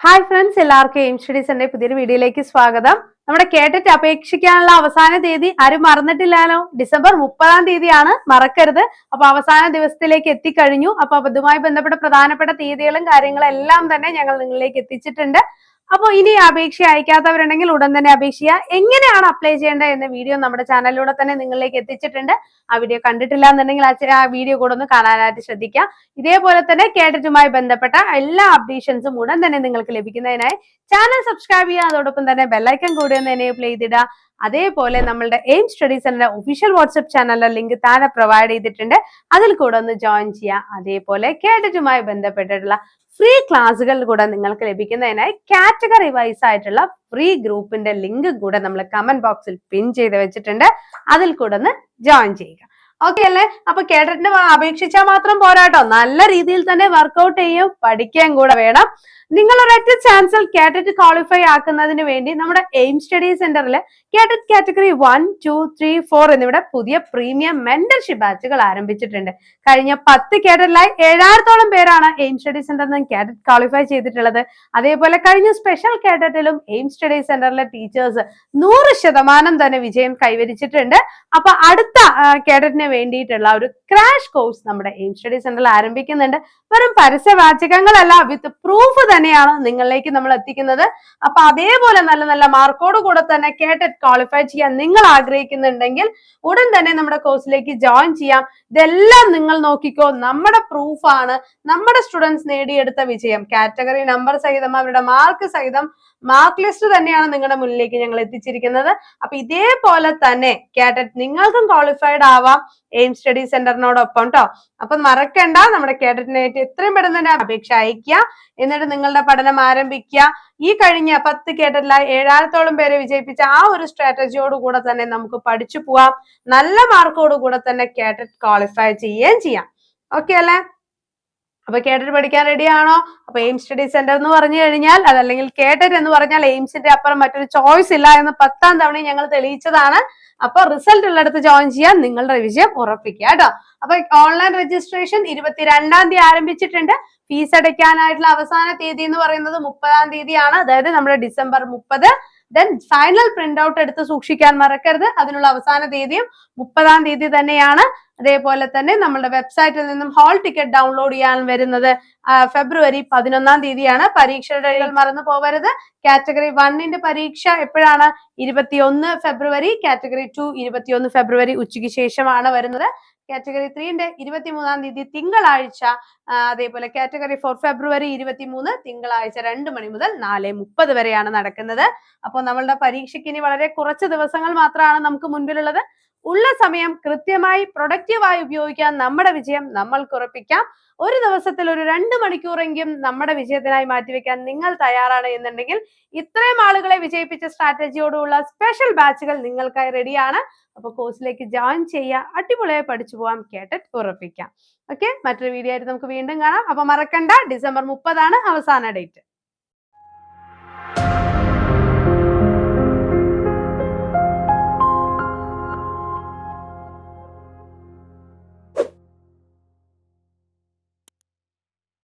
Hi friends എല്ലാവർക്കും aim സ്റ്റഡീസിന്റെ പുതിയൊരു വീഡിയോയിലേക്ക് സ്വാഗതം. നമ്മുടെ കേട്ടിട്ട് അപേക്ഷിക്കാനുള്ള അവസാന തീയതി ആരും മറന്നിട്ടില്ലാലോ ഡിസംബർ മുപ്പതാം തീയതിയാണ് മറക്കരുത്. അപ്പൊ അവസാന ദിവസത്തിലേക്ക് എത്തിക്കഴിഞ്ഞു. അപ്പൊ അതുമായി ബന്ധപ്പെട്ട പ്രധാനപ്പെട്ട തീയതികളും കാര്യങ്ങളും എല്ലാം തന്നെ ഞങ്ങൾ നിങ്ങളിലേക്ക് എത്തിച്ചിട്ടുണ്ട്. അപ്പോൾ ഇനി അപേക്ഷ അയക്കാത്തവരുണ്ടെങ്കിൽ ഉടൻ തന്നെ അപേക്ഷിക്കുക എങ്ങനെയാണ് അപ്ലൈ ചെയ്യേണ്ടത് എന്ന വീഡിയോ നമ്മുടെ ചാനലിലൂടെ തന്നെ നിങ്ങളിലേക്ക് എത്തിച്ചിട്ടുണ്ട്. ആ വീഡിയോ കണ്ടിട്ടില്ല എന്നുണ്ടെങ്കിൽ ആ വീഡിയോ കൂടെ ഒന്ന് കാണാനായിട്ട് ശ്രദ്ധിക്കുക. ഇതേപോലെ തന്നെ കേഡറ്റുമായി ബന്ധപ്പെട്ട എല്ലാ അപ്ഡേഷൻസും ഉടൻ തന്നെ നിങ്ങൾക്ക് ലഭിക്കുന്നതിനായി ചാനൽ സബ്സ്ക്രൈബ് ചെയ്യുക. അതോടൊപ്പം തന്നെ ബെല്ലൈക്കൺ കൂടി ഒന്ന് എനേബിൾ ചെയ്തിടുക. അതേപോലെ നമ്മളുടെ എയിം സ്റ്റഡി സെന്ററിന്റെ ഒഫീഷ്യൽ വാട്സ്ആപ്പ് ചാനലിലെ ലിങ്ക് താഴെ പ്രൊവൈഡ് ചെയ്തിട്ടുണ്ട്. അതിൽ കൂടെ ഒന്ന് ജോയിൻ ചെയ്യാം. അതേപോലെ കേഡറ്റുമായി ബന്ധപ്പെട്ടിട്ടുള്ള ഫ്രീ ക്ലാസ്സുകൾ കൂടെ നിങ്ങൾക്ക് ലഭിക്കുന്നതിനായി കാറ്റഗറി വൈസ് ആയിട്ടുള്ള ഫ്രീ ഗ്രൂപ്പിന്റെ ലിങ്ക് കൂടെ നമ്മൾ കമന്റ് ബോക്സിൽ പിൻ ചെയ്ത് വെച്ചിട്ടുണ്ട്. അതിൽ കൂടെ ഒന്ന് ജോയിൻ ചെയ്യുക. ഓക്കെ അല്ലേ? അപ്പൊ കേഡറ്റിന് അപേക്ഷിച്ചാൽ മാത്രം പോരാട്ടോ. നല്ല രീതിയിൽ തന്നെ വർക്കൗട്ട് ചെയ്യും. പഠിക്കാൻ കൂടെ വേണം. നിങ്ങൾ ഒരൊറ്റ ചാൻസിൽ കാറ്ററ്റ് ക്വാളിഫൈ ആക്കുന്നതിന് വേണ്ടി നമ്മുടെ എയിം സ്റ്റഡി സെന്ററിൽ കാറ്ററ്റ് category one two three four എന്നിവിടെ പുതിയ പ്രീമിയം മെന്റർഷിപ്പ് ബാച്ചുകൾ ആരംഭിച്ചിട്ടുണ്ട്. കഴിഞ്ഞ പത്ത് കേഡറ്റിലായി ഏഴായിരത്തോളം പേരാണ് എയിം സ്റ്റഡി സെന്ററിൽ നിന്ന് കാറ്ററ്റ് ക്വാളിഫൈ ചെയ്തിട്ടുള്ളത്. അതേപോലെ കഴിഞ്ഞ സ്പെഷ്യൽ കേഡറ്റിലും എയിം സ്റ്റഡി സെന്ററിലെ ടീച്ചേഴ്സ് നൂറ് ശതമാനം തന്നെ വിജയം കൈവരിച്ചിട്ടുണ്ട്. അപ്പൊ അടുത്ത കേഡറ്റിന് വേണ്ടിയിട്ടുള്ള ഒരു ക്രാഷ് കോഴ്സ് നമ്മുടെ എയിം സ്റ്റഡി സെന്ററിൽ ആരംഭിക്കുന്നുണ്ട്. വെറും പരസ്യവാചകങ്ങളല്ല വിത്ത് പ്രൂഫ് തന്നെയാണ് നിങ്ങളിലേക്ക് നമ്മൾ എത്തിക്കുന്നത്. അപ്പൊ അതേപോലെ നല്ല നല്ല മാർക്കോട് കൂടെ തന്നെ കേട്ടറ്റ് ക്വാളിഫൈ ചെയ്യാൻ നിങ്ങൾ ആഗ്രഹിക്കുന്നുണ്ടെങ്കിൽ ഉടൻ തന്നെ നമ്മുടെ കോഴ്സിലേക്ക് ജോയിൻ ചെയ്യാം. ഇതെല്ലാം നിങ്ങൾ നോക്കിക്കോ നമ്മുടെ പ്രൂഫാണ് നമ്മുടെ സ്റ്റുഡൻസ് നേടിയെടുത്ത വിജയം. കാറ്റഗറി നമ്പർ സഹിതം അവരുടെ മാർക്ക് സഹിതം മാർക്ക് ലിസ്റ്റ് തന്നെയാണ് നിങ്ങളുടെ മുന്നിലേക്ക് ഞങ്ങൾ എത്തിച്ചിരിക്കുന്നത്. അപ്പൊ ഇതേപോലെ തന്നെ കാറ്ററ്റ് നിങ്ങൾക്കും ക്വാളിഫൈഡ് ആവാം. എയിം സ്റ്റഡി സെന്ററിനോടൊപ്പം കേട്ടോ അപ്പൊ മറക്കണ്ട നമ്മുടെ കേഡറ്റിനായിട്ട് എത്രയും പെട്ടെന്ന് തന്നെ അപേക്ഷ അയക്കുക എന്നിട്ട് നിങ്ങളുടെ പഠനം ആരംഭിക്കുക. ഈ കഴിഞ്ഞ പത്ത് കേഡറ്റിലായി ഏഴായിരത്തോളം പേരെ വിജയിപ്പിച്ച ആ ഒരു സ്ട്രാറ്റജിയോട് കൂടെ തന്നെ നമുക്ക് പഠിച്ചു പോവാം. നല്ല മാർക്കോട് കൂടെ തന്നെ കേഡറ്റ് ക്വാളിഫൈ ചെയ്യുകയും ചെയ്യാം. ഓക്കെ അല്ലേ? അപ്പൊ കേട്ടറ്റ് പഠിക്കാൻ റെഡിയാണോ അപ്പൊ എയിം സ്റ്റഡി സെന്റർ എന്ന് പറഞ്ഞു കഴിഞ്ഞാൽ അതല്ലെങ്കിൽ കേട്ടറ്റ് എന്ന് പറഞ്ഞാൽ എയിംസിന്റെ അപ്പുറം മറ്റൊരു ചോയ്സ് ഇല്ല എന്ന് പത്താം തവണയും ഞങ്ങൾ തെളിയിച്ചതാണ്. അപ്പൊ റിസൾട്ട് ഉള്ളിടത്ത് ജോയിൻ ചെയ്യാൻ നിങ്ങളുടെ വിജയം ഉറപ്പിക്കുക കേട്ടോ. അപ്പൊ ഓൺലൈൻ രജിസ്ട്രേഷൻ ഇരുപത്തിരണ്ടാം തീയതി ആരംഭിച്ചിട്ടുണ്ട്. ഫീസ് അടയ്ക്കാനായിട്ടുള്ള അവസാന തീയതി എന്ന് പറയുന്നത് മുപ്പതാം തീയതിയാണ്. അതായത് നമ്മുടെ ഡിസംബർ മുപ്പത്. ദെൻ ഫൈനൽ പ്രിന്റ് ഔട്ട് എടുത്ത് സൂക്ഷിക്കാൻ മറക്കരുത്. അതിനുള്ള അവസാന തീയതിയും മുപ്പതാം തീയതി തന്നെയാണ്. അതേപോലെ തന്നെ നമ്മുടെ വെബ്സൈറ്റിൽ നിന്നും ഹാൾ ടിക്കറ്റ് ഡൗൺലോഡ് ചെയ്യാൻ വരുന്നത് ഫെബ്രുവരി പതിനൊന്നാം തീയതിയാണ്. പരീക്ഷയുടെ മറന്നു പോവരുത്. കാറ്റഗറി വണ്ണിന്റെ പരീക്ഷ എപ്പോഴാണ്? ഇരുപത്തിയൊന്ന് ഫെബ്രുവരി കാറ്റഗറി ടു ഇരുപത്തിയൊന്ന് ഫെബ്രുവരി ഉച്ചയ്ക്ക് ശേഷമാണ് വരുന്നത്. കാറ്റഗറി ത്രീന്റെ ഇരുപത്തിമൂന്നാം തീയതി തിങ്കളാഴ്ച അതേപോലെ കാറ്റഗറി ഫോർ ഫെബ്രുവരി ഇരുപത്തിമൂന്ന് തിങ്കളാഴ്ച രണ്ട് മണി മുതൽ നാല് മുപ്പത് വരെയാണ് നടക്കുന്നത്. അപ്പോൾ നമ്മളുടെ പരീക്ഷയ്ക്ക് ഇനി വളരെ കുറച്ച് ദിവസങ്ങൾ മാത്രമാണ് നമുക്ക് മുൻപിലുള്ളത്. ഉള്ള സമയം കൃത്യമായി പ്രൊഡക്റ്റീവായി ഉപയോഗിക്കാൻ നമ്മുടെ വിജയം നമ്മൾക്ക് ഉറപ്പിക്കാം. ഒരു ദിവസത്തിൽ ഒരു രണ്ട് മണിക്കൂറെങ്കിലും നമ്മുടെ വിജയത്തിനായി മാറ്റിവെക്കാൻ നിങ്ങൾ തയ്യാറാണ് എന്നുണ്ടെങ്കിൽ ഇത്രയും ആളുകളെ വിജയിപ്പിച്ച സ്ട്രാറ്റജിയോടുള്ള സ്പെഷ്യൽ ബാച്ചുകൾ നിങ്ങൾക്കായി റെഡിയാണ് അപ്പൊ കോഴ്സിലേക്ക് ജോയിൻ ചെയ്യുക. അടിപൊളിയായി പഠിച്ചു പോകാൻ കേട്ടിട്ട് ഉറപ്പിക്കാം. ഓക്കെ മറ്റൊരു വീഡിയോ ആയിട്ട് നമുക്ക് വീണ്ടും കാണാം. അപ്പൊ മറക്കണ്ട. ഡിസംബർ മുപ്പതാണ് അവസാന ഡേറ്റ്